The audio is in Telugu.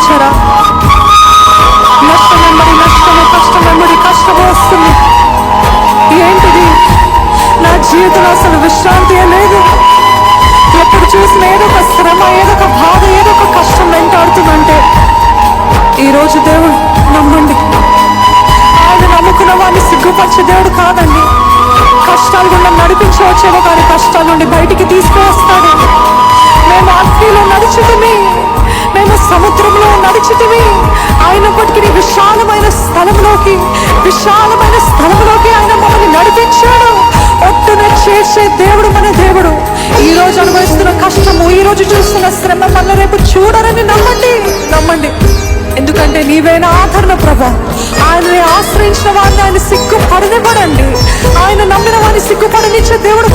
వచ్చారా నష్టం మరి నష్టము కష్టం వెంబడి కష్టము వస్తుంది. ఏంటిది? నా జీవితంలో అసలు విశ్రాంతి లేదు. ఎప్పుడు చూసిన ఏదో ఒక శ్రమ ఏదో ఒక బాధ ఏదో ఒక కష్టం వెంటాడుతుందంటే ఈరోజు దేవుడు నమ్మండి. ఆయన నమ్ముకున్న వాడిని సిగ్గుపరిచే దేవుడు కాదండి. కష్టాలు గుండా నడిపించి వచ్చేవో కానీ కష్టాల నుండి బయటికి తీసుకువస్తాడు. మేము ఆత్మీయులు నడుచుకుని మేము సముద్రం ఆయన అయినప్పటికీ విశాలమైన స్థలంలోకి విశాలమైన స్థలంలోకి ఆయన మమ్మల్ని నడిపించాడు. ఒట్టున చేసే దేవుడు మన దేవుడు. ఈ రోజు అనుభవిస్తున్న కష్టము ఈ రోజు చూస్తున్న శ్రమ మన రేపు చూడరని నమ్మండి. నమ్మండి. ఎందుకంటే నీవేనా ఆదరణ ప్రభా. ఆయనని ఆశ్రయించిన వారిని ఆయన సిగ్గుపడనివ్వడండి. ఆయన నమ్మిన వారిని సిగ్గుపడనిచ్చే దేవుడు